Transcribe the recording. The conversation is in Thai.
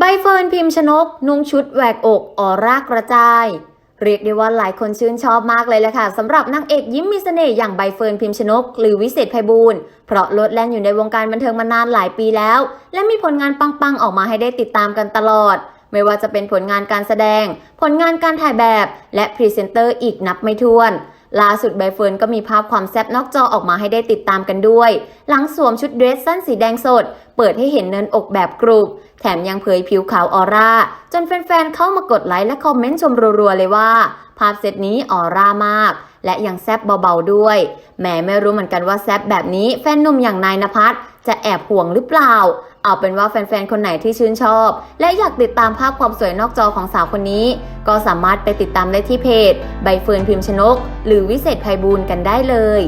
ใบเฟิร์นพิมพ์ชนก นุ่งชุดแหวกอกออร่ากระจาย เรียกได้ว่าหลายคนชื่นชอบมากเลยแหละค่ะสำหรับนางเอกยิ้มมีเสน่ห์อย่างใบเฟิร์นพิมพ์ชนก หรือวิเศษไพบูลเพราะลดแล่นอยู่ในวงการบันเทิงมานานหลายปีแล้ว และมีผลงานปังๆออกมาให้ได้ติดตามกันตลอด ไม่ว่าจะเป็นผลงานการแสดง ผลงานการถ่ายแบบ และพรีเซนเตอร์อีกนับไม่ถ้วน ล่าสุดใบเฟิร์นก็มีภาพความแซ่บนอกจอออกมาให้ได้ติดตามกันด้วย หลังสวมชุดเดรสสั้นสีแดงสด เปิดให้เห็นเนินอกแบบกรุบ แถมยังเผยผิวขาวออร่า จนแฟนๆ เข้ามากดไลค์และคอมเมนต์ชมรัวๆ เลยว่า ภาพเซตนี้ออร่ามาก และยังแซบเบาๆด้วยแหมไม่รู้เหมือนกันว่าแซบแบบนี้แฟนหนุ่มอย่างนายนภัส จะแอบห่วงหรือเปล่า เอาเป็นว่าแฟนๆ คนไหนที่ชื่นชอบ และอยากติดตามภาพความสวยนอกจอของสาวคนนี้ ก็สามารถไปติดตามได้ที่เพจ ใบเฟิร์นพิมพ์ชนก หรือวิเศษภัยบูลย์กันได้เลย